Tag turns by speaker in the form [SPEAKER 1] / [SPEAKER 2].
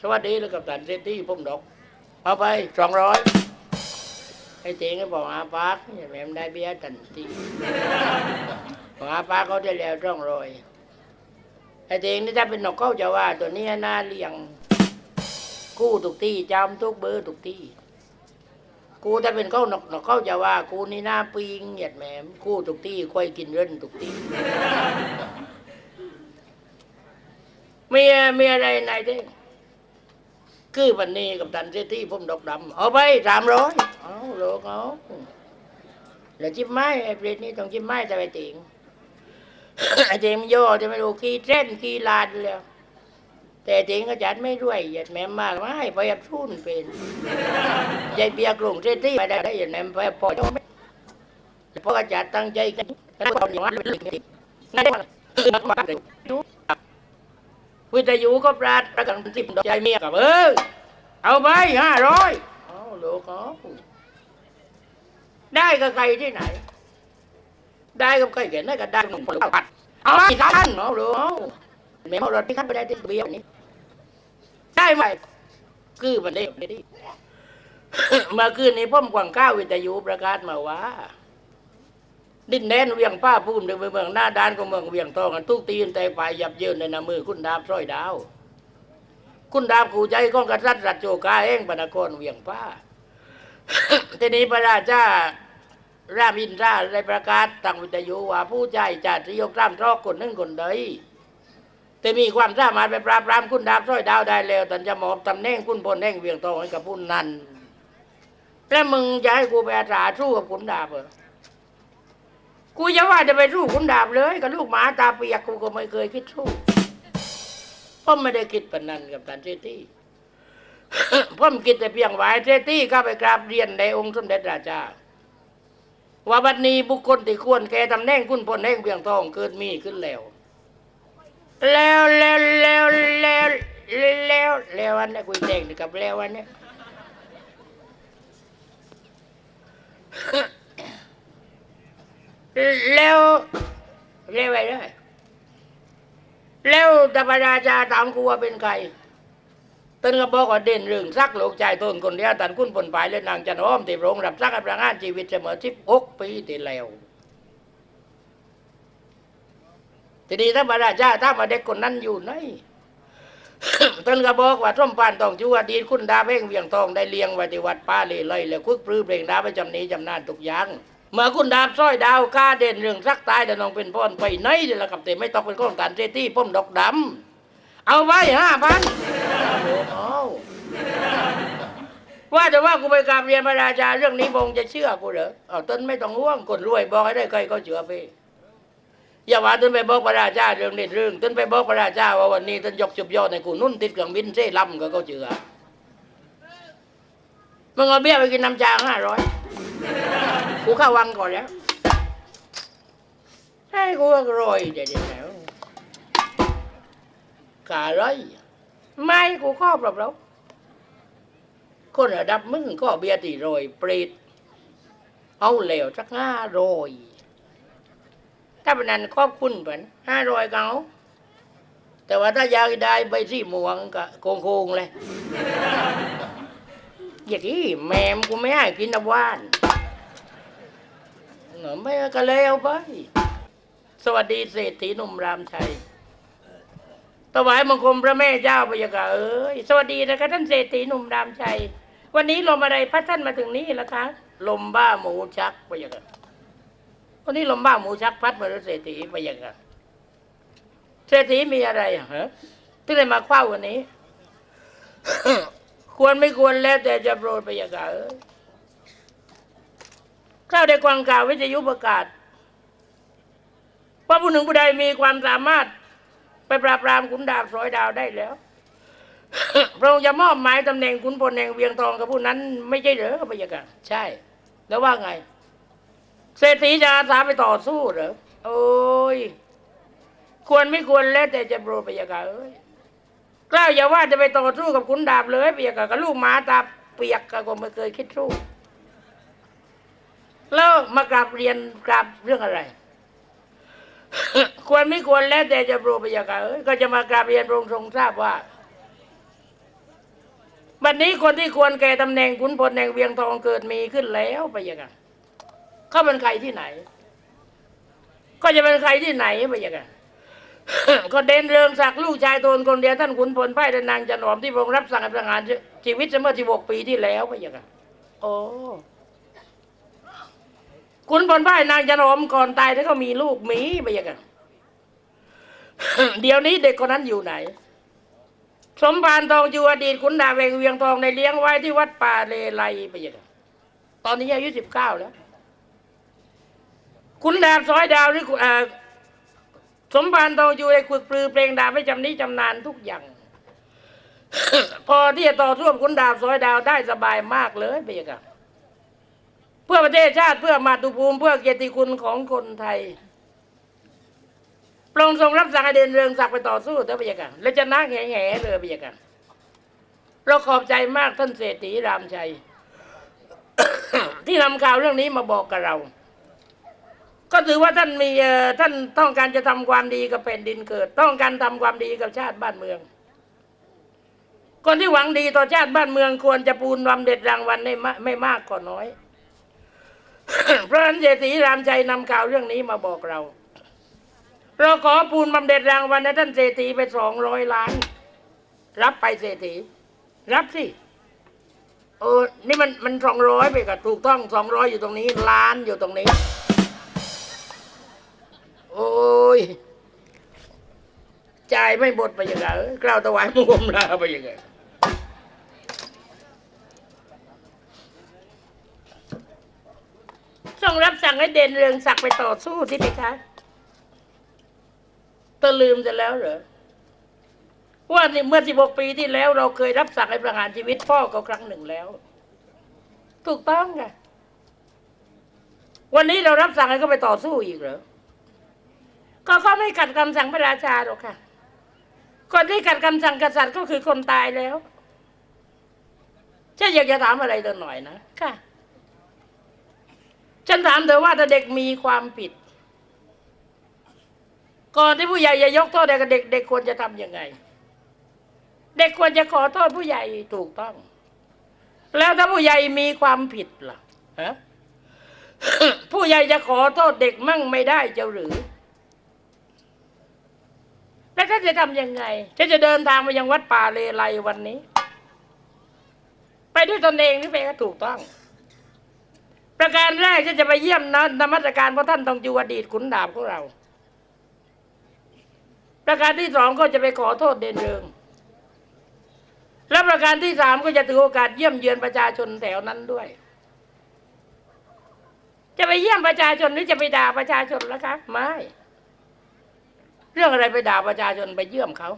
[SPEAKER 1] สวัสดีแล้วกับตันเซตี้ผมดอกเอาไปสองร้อยไอ้เตียงก็บอกอาปากเนี่ยแม่มได้เบี้ยตันทีบอกอาปากเขาได้แล้วสองร้อยไอ้เตียงนี่ถ้าเป็นนกเขาจะว่า ตัวนี้น่าเลี้ยง กู้ทุกที่จำทุกเบอร์ทุกที่กูถ้าเป็นเขานกนกเขาจะว่า กูนี่หน้าปิงเหยียดแหมมกู้ทุกที่ค่อยกินเร่นทุกที่มีมีอะไรนายเด้ คือวันนี้กับตันเซตี้ผมดอกดำเอาไปสามร้อยเอาโลกเอาแล้วจิ้มไม้ไอ้เปรตนี่ต้องจิ้มไม้แต่ไปติงไอ้เจมโย่จะไม่รู้ขี่เส้นขี่ลานแล้วแต่เจงก็จัดไม่ด้วยหยียดแม่มากไม่ไปอับทุ่นเป็นยายเบียกรุงเซตี้ไปได้ได้หยียดแม่มไปพอเพราะก็จัดตั้งใจกันแล้วก็อย่างนั้นเลยนั่นเองมาเลย วิทยุก็ปราดประกันติมดอกใจเมียกับเออเอาไปห้าร้อยเอาโลกเอาได้กับใครที่ไหน ได้กับใครเขียนได้กับได้หนุ่มคนผัดเอาไปกันเอาลูกเอาแม่เอารถที่ขันไปได้ที่เบียร์นี้ได้ไหมคือมันได้ไม่ได้เมื่อคืนนี้พ่อมกวางข้าววิทยุประกาศมาว่า ดินแดนเวียงป้าพูมในเมืองหน้าด้านของเมืองเวียงทองกันทุกตีนแต่ฝ่ายยับเยินในนามือคุณดาบสร้อยดาว คุณดาบกูใจก้องกษัตริย์รัชโจกาเองบรรณกรเวียงป้าทีนี้พระราชารามินทราได้ประกาศตั้งวิทยุว่าผู้ใจจัดยกร่ำทอกคนหนึ่งคนใดแต่มีความสามารถไปปราบปรามคุณดาบสร้อยดาวได้แล้วตันจะมอบตำแหน่งคุณพลแห่งเวียงทองให้กับผู้นั้นแล้วมึงจะให้กูไปอาสาสู้กับคุณดาบเหรอ กูจะว่าจะไปสู้คุณดาบเลยกับลูกหมาตาเปียกกูก็ไม่เคยคิดสู้พ่อไม่ได้คิดปนนั้นกับตันเซตี้พ่อมคิดแต่เพียงไหวเซตี้ก็ไปกราบเรียนในองค์สมเด็จราชาว่าบัดนี้บุคคลที่ควรแก่ตำแหน่งคุณพลแห่งเพียงทองเกิดมีขึ้นแล้ว แล้วแล้วแล้วแล้วแล้วแล้วอันนี้คุยแดงกับแล้วอันนี้ แล้วเรียกไปเลยแล้วธรรมราชาตามกูว่าเป็นใครต้นก็บอกว่าเด่นเรื่องซักโลกใจต้นคนเดียวตันคุณผลปลายและนางจันหอมที่พรองรับซักให้ประงานชีวิตเสมอสิบหกปีที่แล้วทีนี้ธรรมราชาถ้ามาเด็กคนนั้นอยู่ไหนต้นก็บอกว่าส้มปานตองชูอดีตคุณดาเพ่งเวียงทองได้เลี้ยงไว้ที่วัดป้าเลยเลยแล้วคุกปลื้อเพลงดาไปจำนี้จำนานทุกอย่าง เมื่อคุณดาบสร้อยดาวกล้าเด่นเรื่องสักตายแต่น้องเป็นพ่อนไปไหนเดี๋ยวละกับเตไม่ต้องเป็นข้องตันเซตี้ป้อมดอกดำเอาไว้ห้าพันเอาว่าแต่ว่ากูไปกราบเรียนพระราชาเรื่องนี้พงจะเชื่อกูเหรอเอาต้นไม่ต้องห่วงคนรวยบอกให้ได้ใครก็เชื่อไปอย่าว่าต้นไปบอกพระราชาเรื่องนี้เรื่องต้นไปบอกพระราชาว่าวันนี้ต้นยกจุบยอดในกูนุ่นติดเครื่องบินเซ่ลำก็เขาเชื่อมึงเอาเบี้ยไปกินน้ำจางห้าร้อย เข้าวังก่อนแล้วใช่กูก็รอยเดี๋ยวๆแล้วกาไรไม่กูข้อปรับแล้วคนระดับมึงก็เบียร์ตีโรยเปรตเอาเหลวสักห้าโรยถ้าเป็นนั้นขอบคุณเพิ่นห้าโรยเขาแต่ว่าถ้าอยากได้ใบสีม่วงก็โกงโกงๆเลย อย่างนี้แมมกูไม่ให้กินน้ำหว่าน เนอไม่ก็แล้วไป สวัสดีเศรษฐีหนุ่มรามชัยถวายมงคมพระแม่เจ้าพระยาค่ะเอ้ยสวัสดีนะคะท่านเศรษฐีหนุ่มรามชัย วันนี้ลมอะไรพัดท่านมาถึงนี้แล้วคะ ลมบ้าหมูชักพยาค่ะวันนี้ลมบ้าหมูชักพัดมาเศรษฐีพยาค่ะเศรษฐีมีอะไรฮะที่ได้มาคว้าวันนี้ ควรไม่ควรแล้วแต่จะโปรดพระยาค่ะเอ้ย ข้าได้กวางข่าววิทยุประกาศว่าผู้หนึ่งผู้ใดมีความสามารถ ไปปราบปรามขุนดาบสอยดาวได้แล้วพระองค์จะมอบหมายตำแหน่งขุนพลแห่งเวียงทองกับผู้นั้น ไม่ใช่เหรอพระยาค่ะใช่ แล้วว่าไง เศรษฐีจะอาสาไปต่อสู้เหรอโอ้ยควรไม่ควรแล้วแต่จะโปรพระยาค่ะเอ้ยกล้าอย่าว่าจะไปต่อสู้กับขุนดาบเลยพระยาค่ะกับลูกหมาตาเปียกก็ไม่เคยคิดสู้ แล้วมากราบเรียนกราบเรื่องอะไร ควรไม่ควรแล้วแต่จะโปรพยากาเอ้ยก็จะมากราบเรียนพระองค์ทรงทราบว่าบัดนี้คนที่ควรแก่ตำแหน่งขุนพลแห่งเวียงทองเกิดมีขึ้นแล้วไปยังไงเขาเป็นใครที่ไหน ก็จะเป็นใครที่ไหนไปยังไงก็เด่นเรืองศักดิ์ลูกชายโทนคนเดียวท่านขุนพลไพร่แลนางจันหอมที่พระองค์รับสั่งให้ประหารชีวิตเมื่อ16ปีที่แล้วไปยังไงโอ้ ขุนพลไพร่นางจันหอมก่อนตายแล้วก็มีลูกมีไปยังไงเดี๋ยวนี้เด็กคนนั้นอยู่ไหน สมภารทองจูอดีตขุนดาบแวงเวียงทองในเลี้ยงไว้ที่วัดป่าเลไลไปยังไงตอนนี้อายุสิบเก้าแล้วขุนดาบซอยดาวหรือสมภารทองจูได้ฝึกปรือเพลงดาบไม่จำนี้จำนานทุกอย่าง พอที่จะต่อสู้กับขุนดาบซอยดาวได้สบายมากเลยไปยังไง เพื่อประเทศชาติเพื่อมาตุภูมิเพื่อเกียรติคุณของคนไทยพระองค์ทรงรับสั่งให้เดินเรืองศักดิ์ไปต่อสู้เถอะพระยาค่ะและจะนั่งแห่แห่ๆเลยพระยาค่ะเราขอบใจมากท่านเศรษฐีรามชัย ที่นำข่าวเรื่องนี้มาบอกกับเรา ก็ถือว่าท่านมีท่านต้องการจะทำความดีกับแผ่นดินเกิด ต้องการทำความดีกับชาติบ้านเมือง คนที่หวังดีต่อชาติบ้านเมืองควรจะปูนควำเด็ดรางวัลไม่มากไม่มากก็น้อย พระอันเศรษฐีรามชัยนำข่าวเรื่องนี้มาบอกเรา เราขอปูนบำเหน็จรางวัลให้ท่านเศรษฐีไปสองร้อยล้าน รับไปเศรษฐี รับสิเออนี่มันมันสองร้อยไปกับถูกต้องสองร้อยอยู่ตรงนี้ล้านอยู่ตรงนี้ โอ้ยจ่ายไม่หมดไปยังไงเอ้ยกล่าวถวายมุมลาไปยังไง รงรับสั่งให้เด่นเรืองศักดิ์ไปต่อสู้สิไปคะเธอลืมจะแล้วเหรอว่านี่เมื่อ 16 ปีที่แล้วเราเคยรับสั่งให้ประหารชีวิตพ่อเขาครั้งหนึ่งแล้ว ถูกต้องไงวันนี้เรารับสั่งให้เขาไปต่อสู้อีกเหรอก็เขาไม่ขัดคำสั่งพระราชาหรอกค่ะ คนที่ขัดคำสั่งกษัตริย์ก็คือคนตายแล้วฉันอยากจะถามอะไรเธอหน่อยนะค่ะ ฉันถามเธอว่าถ้าเด็กมีความผิด ก่อนที่ผู้ใหญ่จะยกโทษเด็กเด็กเด็กควรจะทำยังไง เด็กควรจะขอโทษผู้ใหญ่ถูกต้อง แล้วถ้าผู้ใหญ่มีความผิดล่ะฮะผู้ใหญ่จะขอโทษเด็กมั่งไม่ได้เจ้าหรือ แล้วท่านจะทำยังไงฉันจะเดินทางไปยังวัดป่าเลไลวันนี้ ไปด้วยตนเองนี่ไปก็ถูกต้อง ประการแรกฉันจะไปเยี่ยมนะนมัสการพระท่านทองจูอดีตขุนดาบของเรา ประการที่สองก็จะไปขอโทษเด่นเรืองและประการที่สามก็จะถือโอกาสเยี่ยมเยือนประชาชนแถวนั้นด้วย จะไปเยี่ยมประชาชนหรือจะไปด่าประชาชนล่ะคะไม่ เรื่องอะไรไปด่าประชาชนไปเยี่ยมเขา